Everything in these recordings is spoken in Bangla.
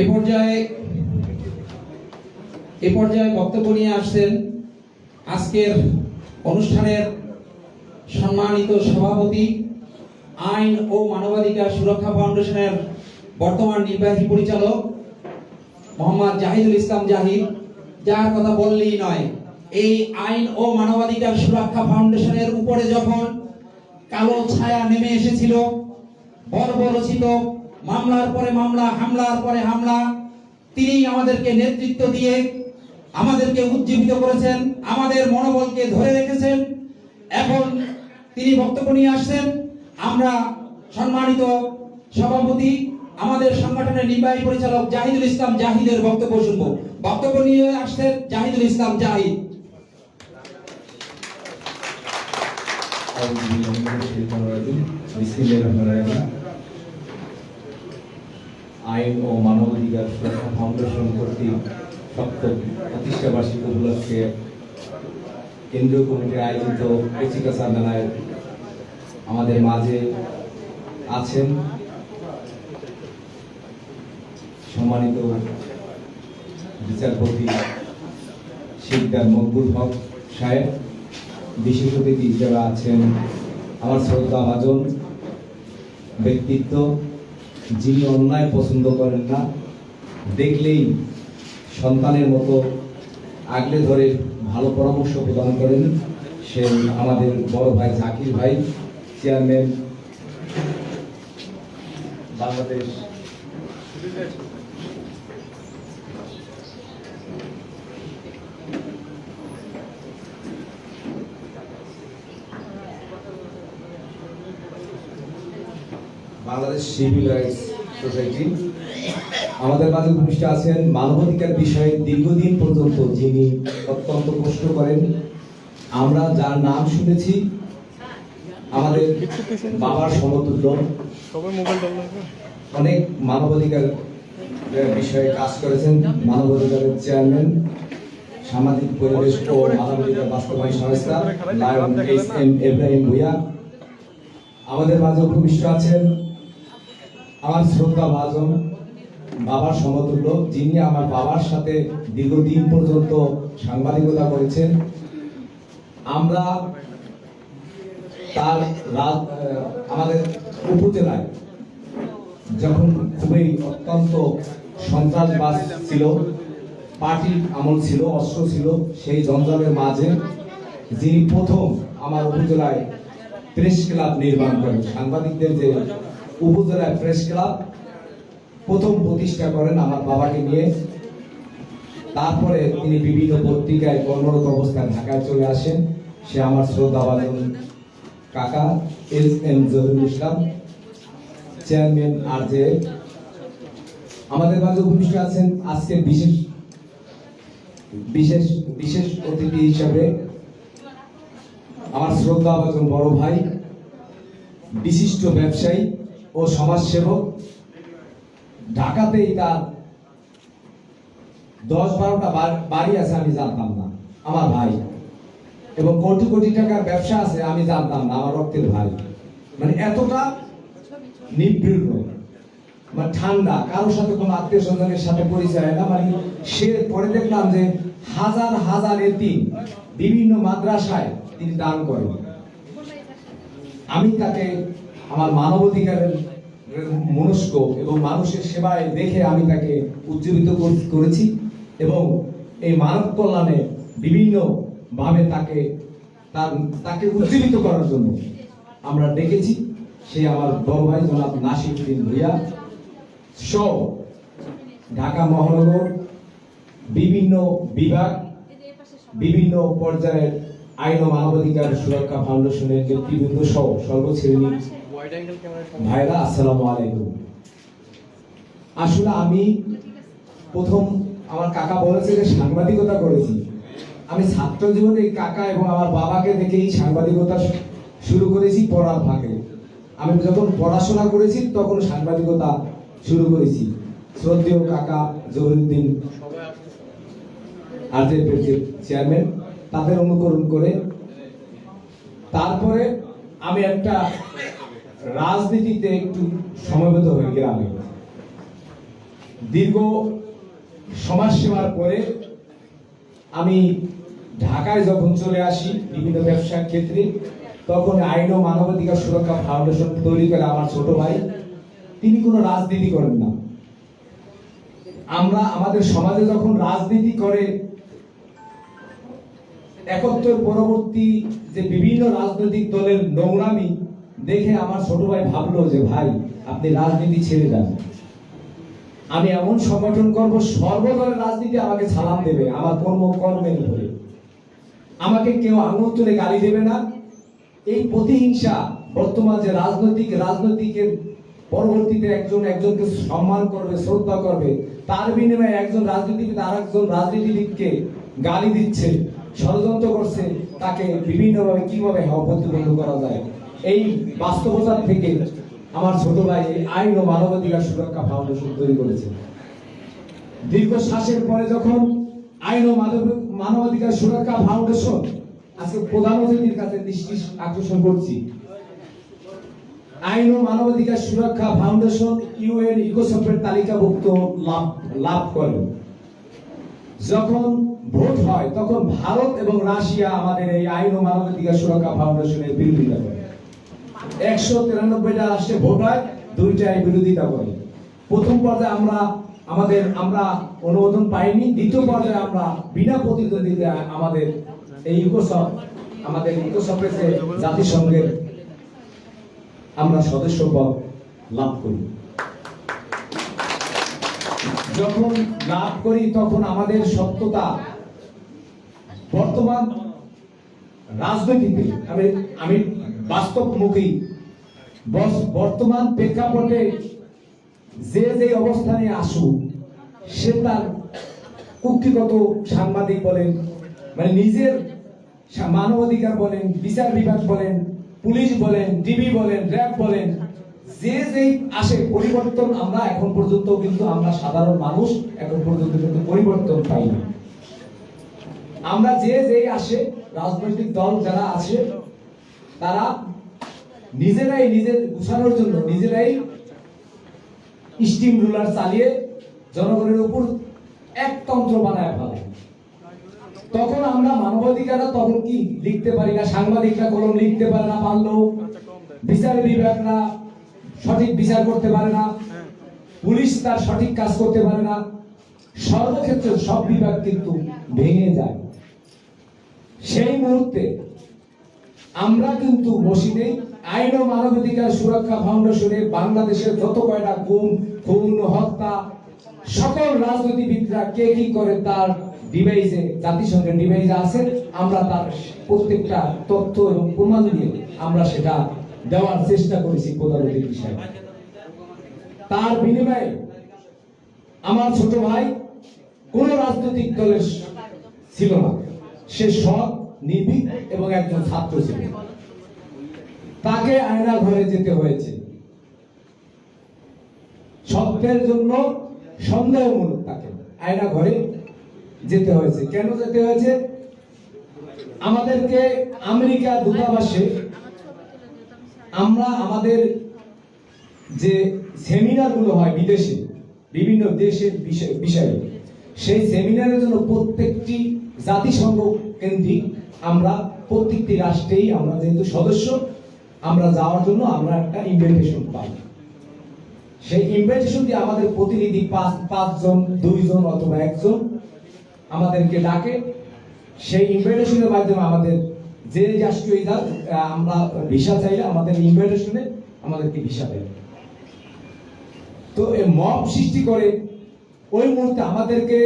এ পর্যায়ে এ পর্যায়ে বক্তব্য নিয়ে আসছেন আজকের অনুষ্ঠানের সম্মানিত সভাপতি আইন ও মানবাধিকার সুরক্ষা ফাউন্ডেশনের বর্তমান নির্বাহী পরিচালক মোহাম্মদ জাহিদুল ইসলাম জাহিদ। যার কথা বললেই নয়, এই আইন ও মানবাধিকার সুরক্ষা ফাউন্ডেশনের উপরে যখন কালো ছায়া নেমে এসেছিল, বর্বরচিত মামলার পরে মামলা হামলার পরে হামলা তিনি আমাদেরকে নেতৃত্ব দিয়ে আমাদেরকে উজ্জীবিত করেছেন আমাদের মনোবলকে ধরে রেখেছেন এখন তিনি বক্তব্য নিয়ে আসছেন আমরা সম্মানিত সভাপতি আমাদের সংগঠনের নির্বাহী পরিচালক জাহিদুল ইসলাম জাহিদের বক্তব্য শুনবো বক্তব্য নিয়ে আসছেন জাহিদুল ইসলাম জাহিদ أعوذ بالله من الشيطان الرجيم بسم الله الرحمن الرحيم আইন ও মানবাধিকার সুরক্ষা ফাউন্ডেশন কর্তৃক সপ্তম প্রতিষ্ঠা বার্ষিক উপলক্ষে কেন্দ্রীয় কমিটির আয়োজিত কচিকাচা মেলায় আমাদের মাঝে আছেন সম্মানিত বিচারপতি শিকদার মকবুল হক সাহেব, বিশেষ অতিথি যারা আছেন আমার শ্রদ্ধা ভাজন, ব্যক্তিত্ব যিনি অন্যায় পছন্দ করেন না, দেখলেই সন্তানের মতো আগলে ধরে ভালো পরামর্শ প্রদান করেন সে আমাদের বড় ভাই জাকির ভাই, chairman, Bangladesh Bangladesh civil rights society আমাদের মাঝে উপস্থিত আছেন মানবাধিকার বিষয়ে দীর্ঘদিন পর্যন্ত যিনি অত্যন্ত কষ্ট করেন আমরা যার নাম শুনেছি আমাদের বাবার সমতুল্য। অনেক মানবাধিকার বিষয়ে কাজ করেছেন মানবাধিকারের চেয়ারম্যান সামাজিক পরিবেশ ও মানবাধিকার বাস্তবায়ন সংস্থা lion S M Ibrahim Bhuiya আমাদের মাঝে উপবিষ্ট আছেন আমার শ্রদ্ধা ভাজন বাবার সমতুল্য, যিনি আমার বাবার সাথে দীর্ঘদিন পর্যন্ত সাংবাদিকতা করেছেন, আমরা তার আমাদের উপজেলায় যখন খুবই অত্যন্ত সন্ত্রাসবাদ ছিল পার্টি আমল ছিল, অস্ত্র ছিল, সেই জঞ্জালের মাঝে যিনি প্রথম আমার উপজেলায় প্রেস ক্লাব নির্মাণ করেন, সাংবাদিকদের যে উপজেলায় প্রেস ক্লাব প্রথম প্রতিষ্ঠা করেন আমার বাবাকে নিয়ে। তারপরে তিনি বিভিন্ন পত্রিকায় কর্মরত অবস্থায় ঢাকায় চলে আসেন। সে আমার শ্রদ্ধাভাজন কাকা, S M Zahirul Islam, chairman আর যে আমাদের মাঝে উপস্থিত আছেন আজকে বিশেষ বিশেষ বিশেষ অতিথি হিসাবে আমার শ্রদ্ধা একজন বড় ভাই, বিশিষ্ট ব্যবসায়ী ও সমাজসেবক, ঢাকাতেই তার দশ বারোটা বাড়ি আছে, আমি জানতাম না, আমার ভাই। এবং কোটি কোটি টাকার ব্যবসা আছে, আমি জানতাম না, আমার রক্তের ভাই। মানে এতটা নিবৃঢ় মানে ঠান্ডা, কারোর সাথে কোনো আত্মীয় স্বজনের সাথে পরিচয় না মানে সে পরে দেখলাম যে হাজার হাজার এতিম বিভিন্ন মাদ্রাসায় তিনি দান করেন। আমি তাকে আমার মানবাধিকারের মনস্ক এবং মানুষের সেবায় দেখে আমি তাকে উজ্জীবিত করেছি এবং এই মানব কল্যাণে বিভিন্ন ভাবে তাকে, তার, তাকে উজ্জীবিত করার জন্য আমরা ডেকেছি। সে আমার বড় ভাই জনাব নাসিরুদ্দিন ভুইয়া। সহ ঢাকা মহানগর, বিভিন্ন বিভাগ, বিভিন্ন পর্যায়ের আইন ও মানবাধিকার সুরক্ষা ফাউন্ডেশনের নেতৃবৃন্দ সহ সর্বশ্রেণী ভাইরা আলাইকুম। আসলে আমি প্রথম আমার কাকা বলেছে যে সাংবাদিকতা করেছি। আমি ছাত্র জীবনে এই কাকা এবং আমার বাবাকে দেখেই সাংবাদিকতা শুরু করেছি পড়ার আমি যখন পড়াশোনা করেছি তখন সাংবাদিকতা শুরু করেছি। শ্রদ্ধেয় কাকা জহুরুদ্দিন আরজেপের যে চেয়ারম্যান তাদের অনুকরণ করে। তারপরে আমি একটা রাজনীতিতে একটু সমবেত হয়ে গ্রামে দীর্ঘ সমাজ সেবার পরে আমি ঢাকায় যখন চলে আসি বিভিন্ন ব্যবসার ক্ষেত্রে, তখন আইন ও মানবাধিকার সুরক্ষা ফাউন্ডেশন তৈরি করে আমার ছোট ভাই, তিনি কোনো রাজনীতি করেন না। আমরা আমাদের সমাজে যখন রাজনীতি করে একাত্তর পরবর্তী যে বিভিন্ন রাজনৈতিক দলের নোংরামি দেখে আমার ছোট ভাই ভাবলো যে, ভাই, আপনি রাজনীতি ছেড়ে দেন আমি এমন সংগঠন করব, সর্বদলের রাজনীতি আমাকে সালাম দেবে, আমার কর্ম কর্মের উপরে। আমাকে কেউ আঙুল তুলে গালি দেবে না। এই প্রতিহিংসা বর্তমান যে রাজনৈতিক, রাজনৈতিকের পরবর্তীতে একজন, একজনকে সম্মান করবে, শ্রদ্ধা করবে, তার বিনিময়ে একজন রাজনীতিবিদ আর একজন রাজনীতিবিদকে গালি দিচ্ছে, ষড়যন্ত্র করছে, তাকে বিভিন্নভাবে কীভাবে হওয়া প্রতিবন্ধ করা যায়? এই বাস্তবতার থেকে আমার ছোট ভাই এই আইন ও মানবাধিকার সুরক্ষা ফাউন্ডেশন তৈরি করেছে। দীর্ঘ শ্বাসের পরে যখন আইন ও মানবাধিকার সুরক্ষা ফাউন্ডেশন আজকে প্রধান অতিথির কাছে দৃষ্টি আকর্ষণ করছি। আইন ও মানবাধিকার সুরক্ষা ফাউন্ডেশন ইউএন ইকোসফের তালিকাভুক্ত লাভ লাভ করে। যখন ভোট হয়, তখন ভারত এবং রাশিয়া আমাদের এই আইন ও মানবাধিকার সুরক্ষা ফাউন্ডেশনের বিরোধিতা করে। একশো তিরানব্বইটা বিরোধিতা করে। প্রথম পর্যায়ে আমরা আমাদের, আমরা অনুমোদন পাইনি। দ্বিতীয় পর্যায়ে আমরা বিনা আমাদের এই আমাদের জাতিসংঘের আমরা সদস্য পদ লাভ করি। যখন লাভ করি, তখন আমাদের সত্যতা বর্তমান রাজনীতিতে আমি আমি বাস্তবমুখী। বর্তমান প্রেক্ষাপটে যে যে অবস্থানে সে তার কুক্ষিগত সাংবাদিক বলেন মানে নিজের মানবাধিকার বলেন, বিচার বিভাগ বলেন, পুলিশ বলেন, ডিবি বলেন, র্যাব বলেন, যে যেই আসে, পরিবর্তন আমরা এখন পর্যন্ত কিন্তু আমরা সাধারণ মানুষ এখন পর্যন্ত কিন্তু পরিবর্তন পাইনি। আমরা যে যেই আসে রাজনৈতিক দল যারা আছে, তারা নিজেরাই নিজের গুছানোর জন্য নিজেরাই স্টিম রুলার চালিয়ে জনগণের উপর একতন্ত্র বানায় ফেলে। তখন আমরা মানবাধিকারা তখন কি লিখতে পারি না? সাংবাদিকরা কলম লিখতে পারে না পারলেও। বিচার বিভাগরা সঠিক বিচার করতে পারে না। পুলিশ তার সঠিক কাজ করতে পারে না। সর্বক্ষেত্রে সব বিভাগ কিন্তু ভেঙে যায়। সেই মুহূর্তে আমরা কিন্তু বসি নেই আইন ও মানবাধিকার সুরক্ষা ফাউন্ডেশনের বাংলাদেশের যত কয়টা গুম, খুন, হত্যা, সকল রাজনীতিবিদরা কে কি করে তার ডিভাইসে, জাতিসংঘের ডিভাইসে আছে, আমরা তার প্রত্যেকটা তথ্য এবং প্রমাণ দিয়ে আমরা সেটা দেওয়ার চেষ্টা করেছি প্রধান অতিথি তার বিনিময়ে আমার ছোট ভাই কোন রাজনৈতিক দলের ছিল না। সে সৎ নির্ভীক এবং একজন ছাত্র ছিল তাকে আয়না ঘরে যেতে হয়েছে। সত্যের জন্য সন্দেহমূলক তাকে আয়না ঘরে যেতে হয়েছে। কেন যেতে হয়েছে? আমাদেরকে আমেরিকা দূতাবাসে আমরা আমাদের যে সেমিনারগুলো হয় বিদেশে, বিভিন্ন দেশের বিষয়ে, সেই সেমিনারের জন্য প্রত্যেকটি জাতিসংঘ কেন্দ্রিক আমরা প্রত্যেকটি রাষ্ট্রেই, আমরা যেহেতু সদস্য, আমরা যাওয়ার জন্য আমরা একটা ইনভিটেশন পাই। সেই ইনভিটেশন দিয়ে আমাদের প্রতিনিধি পাঁচ, পাঁচজন, দুইজন অথবা একজন আমাদেরকে ডাকে। সেই ইনভিটেশনের মাধ্যমে আমাদের যে রাষ্ট্রীয় যাক আমরা ভিসা চাইলে আমাদের ইনভিটেশনে আমাদেরকে ভিসা দেয়। তো এই মব সৃষ্টি করে ওই মুহূর্তে আমাদেরকে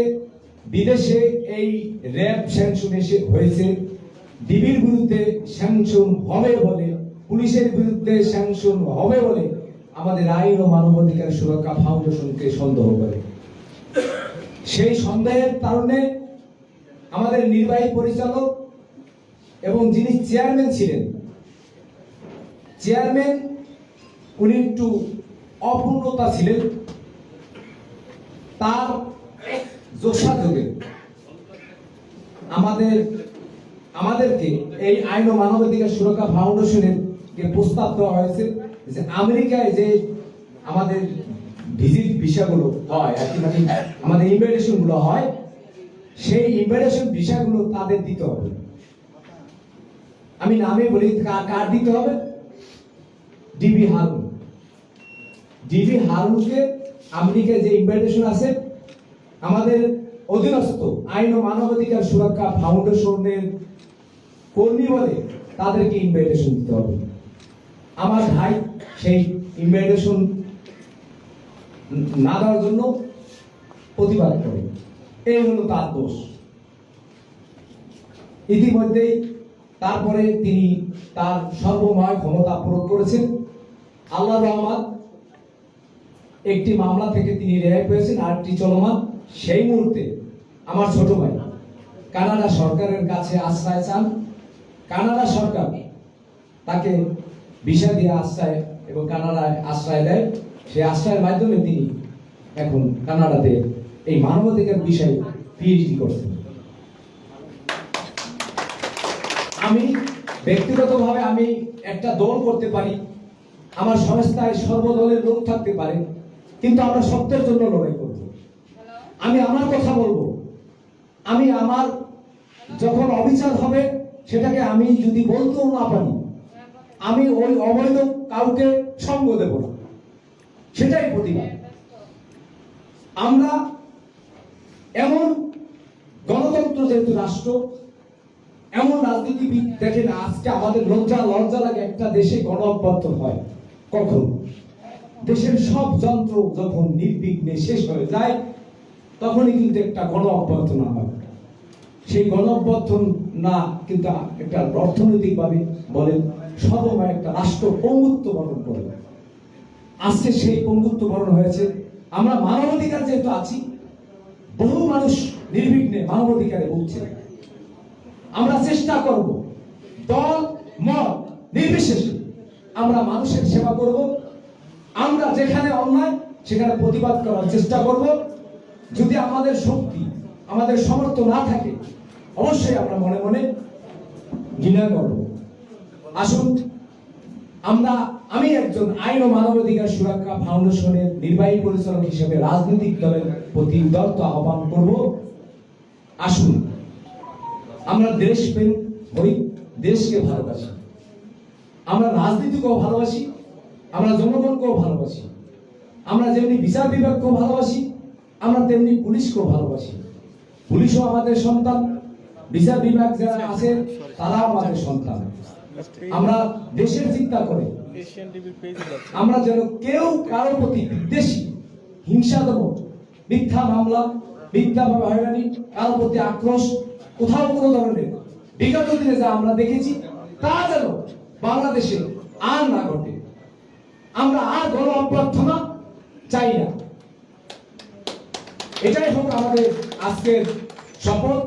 বিদেশে এই র্যাব স্যাংশন এসে হয়েছে। ডিবির বিরুদ্ধে স্যাংশন হবে বলে, পুলিশের বিরুদ্ধে স্যাংশন হবে বলে আমাদের আইন ও মানবাধিকার সুরক্ষা ফাউন্ডেশনকে সন্দেহ করে। সেই সন্দেহের কারণে আমাদের নির্বাহী পরিচালক এবং যিনি চেয়ারম্যান ছিলেন চেয়ারম্যান উনি একটু অপূর্ণতা ছিলেন। তার যোগসাযোগে আমাদের আমাদেরকে এই আইন ও মানবাধিকার সুরক্ষা ফাউন্ডেশনের যে প্রস্তাব দেওয়া হয়েছে, যে আমেরিকায় যে আমাদের ভিজিট ভিসাগুলো হয়, আর কি মানে আমাদের ইনভাইটেশনগুলো হয়, সেই ইনভাইটেশন ভিসাগুলো তাদের দিতে হবে। আমি নামে বলি, কার কার দিতে হবে? ডিবি হারুন ডিবি হারুনকে আমেরিকায় যে ইনভাইটেশন আছে, আমাদের অধীনস্থ আইন ও মানবাধিকার সুরক্ষা ফাউন্ডেশনের কর্মী বলে তাদেরকে ইনভাইটেশন দিতে হবে? আমার ভাই সেই ইনভাইটেশন না দেওয়ার জন্য প্রতিবাদ করে। এই হলো তার দোষ। ইতিমধ্যেই তারপরে তিনি তার সর্বময় ক্ষমতা প্রয়োগ করেছেন। আল্লাহ রহমান একটি মামলা থেকে তিনি রেহাই পেয়েছেন। আরেকটি চলমান, সেই মুহূর্তে আমার ছোট ভাই কানাডা সরকারের কাছে আশ্রয় চান। কানাডা সরকার তাকে ভিসা দিয়ে আশ্রয় এবং কানাডায় আশ্রয় দেয়। সেই আশ্রয়ের মাধ্যমে তিনি এখন কানাডাতে এই মানবাধিকার বিষয়ে পিএইচডি করছেন। আমি ব্যক্তিগতভাবে আমি একটা দল করতে পারি, আমার সংস্থায় সর্বদলের লোক থাকতে পারে, কিন্তু আমরা সত্যের জন্য লড়াই করব। আমি আমার কথা বলব। আমি আমার যখন অবিচার হবে সেটাকে আমি যদি বলতেও না পারি, আমি ওই অবৈধ কাউকে সঙ্গ দেব না। সেটাই প্রতিবাদ। আমরা এমন গণতন্ত্র যেহেতু রাষ্ট্র, এমন রাজনীতিবিদ দেখেন আজকে আমাদের লজ্জা লজ্জা লাগে একটা দেশে গণ হয়। কখন? দেশের সব যন্ত্র যখন নির্বিঘ্নে শেষ হয়ে যায়, তখনই কিন্তু একটা গণ অভ্যর্থনা হয়। সেই গণ অভ্যর্থন না, কিন্তু একটা অর্থনৈতিক ভাবে বলেন সর্বময় একটা রাষ্ট্র পঙ্গুত্ব বরণ করে। আজকে সেই পঙ্গুত্ব বরণ হয়েছে। আমরা মানবাধিকার যেহেতু আছি, বহু মানুষ নির্বিঘ্নে মানবাধিকারে ভুগছে। আমরা চেষ্টা করব, দল, মত নির্বিশেষে আমরা মানুষের সেবা করব। আমরা যেখানে অন্যায়, সেখানে প্রতিবাদ করার চেষ্টা করব। যদি আমাদের শক্তি, আমাদের সমর্থ না থাকে অবশ্যই আমরা মনে মনে ঘৃণা করব। আসুন, আমরা, আমি একজন আইন ও মানবাধিকার সুরক্ষা ফাউন্ডেশনের নির্বাহী পরিচালক হিসেবে রাজনৈতিক দলের প্রতি উদারত আহ্বান করব। আসুন, আমরা দেশ প্রেম হই, দেশকে ভালোবাসি। আমরা রাজনীতিকেও ভালোবাসি, আমরা জনগণকেও ভালোবাসি। আমরা যেমনি বিচার বিভাগকেও ভালোবাসি, আমরা তেমনি পুলিশকেও ভালোবাসি। পুলিশও আমাদের সন্তান বিচার বিভাগ যারা আছে তারাও আমাদের সন্তান। আমরা দেশের চিন্তা করে। আমরা যেন কেউ কারোর প্রতি বিদ্বেষী হিংসাত্মক মিথ্যা মামলা মিথ্যাভাবে হয়রানি কারোর প্রতি আক্রোশ কোথাও কোনো ধরনের বিগত দিনে যা আমরা দেখেছি তা যেন বাংলাদেশে আর না ঘটে। আমরা আর গণ অভ্যর্থনা চাই না। এটাই হোক আমাদের আজকের শপথ।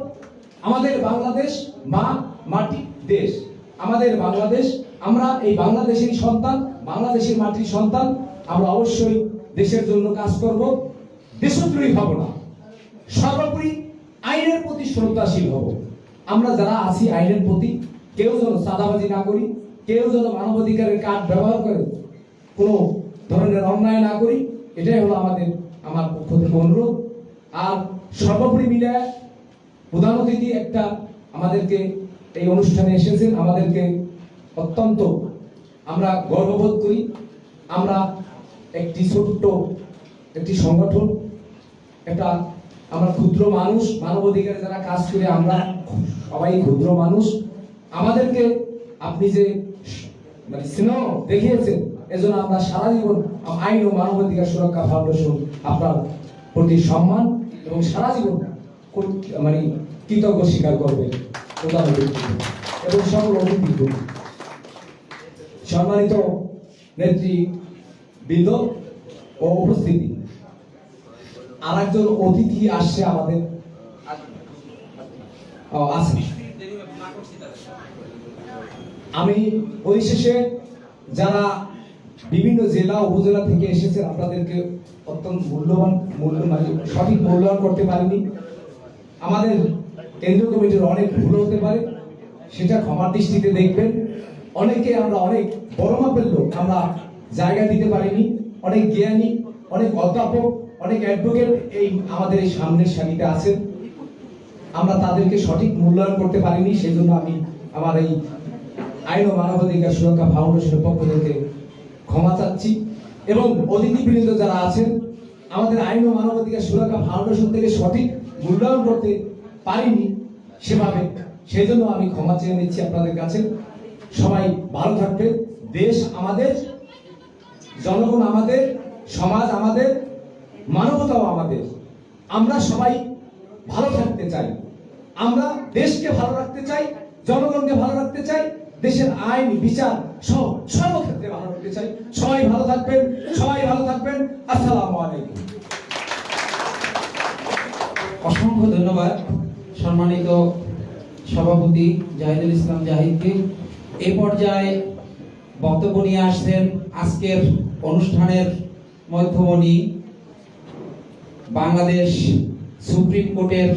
আমাদের বাংলাদেশ মা, মাটি, দেশ। আমাদের বাংলাদেশ, আমরা এই বাংলাদেশের সন্তান, বাংলাদেশের মাটির সন্তান। আমরা অবশ্যই দেশের জন্য কাজ করব। দেশদ্রোহী হব না। সর্বোপরি আইনের প্রতি শ্রদ্ধাশীল হব। আমরা যারা আছি আইনের প্রতি, কেউ যেন সাদাবাজি না করি, কেউ যেন মানবাধিকারের কার্ড ব্যবহার করে কোনো ধরনের অন্যায় না করি, এটাই হলো আমাদের, আমার পক্ষ থেকে অনুরোধ। আর সর্বোপরি মিলে প্রধান অতিথি একটা আমাদেরকে এই অনুষ্ঠানে এসেছেন, আমাদেরকে অত্যন্ত আমরা গর্ববোধ করি। আমরা একটি ছোট্ট, একটি সংগঠন, একটা আমরা ক্ষুদ্র মানুষ, মানবাধিকার যারা কাজ করে, আমরা সবাই ক্ষুদ্র মানুষ। আমাদেরকে আপনি যে মানে স্নেহ দেখিয়েছেন, এজন্য আমরা সারা জীবন আইন ও মানবাধিকার সুরক্ষা ফাউন্ডেশন আপনার প্রতি সম্মান এবং সারা জীবন মানে কৃতজ্ঞ স্বীকার করবে প্রধান এবং সকল অতিথি সম্মানিত নেতৃবৃন্দ ও উপস্থিতি। আর একজন অতিথি আসছে আমাদের। আমি পরিশেষে যারা বিভিন্ন জেলা, উপজেলা থেকে এসেছেন, আপনাদেরকে অত্যন্ত মূল্যবান, মূল্য মানে সঠিক মূল্যায়ন করতে পারিনি। আমাদের কেন্দ্রীয় কমিটির অনেক ভুল হতে পারে, সেটা ক্ষমার দৃষ্টিতে দেখবেন। অনেকে আমরা অনেক বড় মাপের লোক, আমরা জায়গা দিতে পারিনি, অনেক জ্ঞানী, অনেক অধ্যাপক, অনেক অ্যাডভোকেট এই আমাদের এই সামনের সারিতে আছেন। আমরা তাদেরকে সঠিক মূল্যায়ন করতে পারিনি সেই জন্য আমি আমার এই আইন ও মানবাধিকার সুরক্ষা ফাউন্ডেশনের পক্ষ থেকে ক্ষমা চাচ্ছি। এবং অতিথিবৃন্দ যারা আছেন, আমাদের আইন ও মানবাধিকার সুরক্ষা ফাউন্ডেশন থেকে সঠিক মূল্যায়ন করতে পারিনি সেভাবে। সেই জন্য আমি ক্ষমা চেয়ে নিচ্ছি আপনাদের কাছে। সবাই ভালো থাকবে দেশ আমাদের, জনগণ আমাদের, সমাজ আমাদের, মানবতাও আমাদের। আমরা সবাই ভালো থাকতে চাই। আমরা দেশকে ভালো রাখতে চাই, জনগণকে ভালো রাখতে চাই, দেশের আইন, বিচার সব সর্বক্ষেত্রে ভালো রাখতে চাই। সবাই ভালো থাকবেন, সবাই ভালো থাকবেন। আসসালামু আলাইকুম। অসংখ্য ধন্যবাদ সম্মানিত সভাপতি জাহিদুল ইসলাম জাহিদকে। এ পর্যায়ে বক্তব্য নিয়ে আসছেন আজকের অনুষ্ঠানের মধ্যমণি বাংলাদেশ সুপ্রিম কোর্টের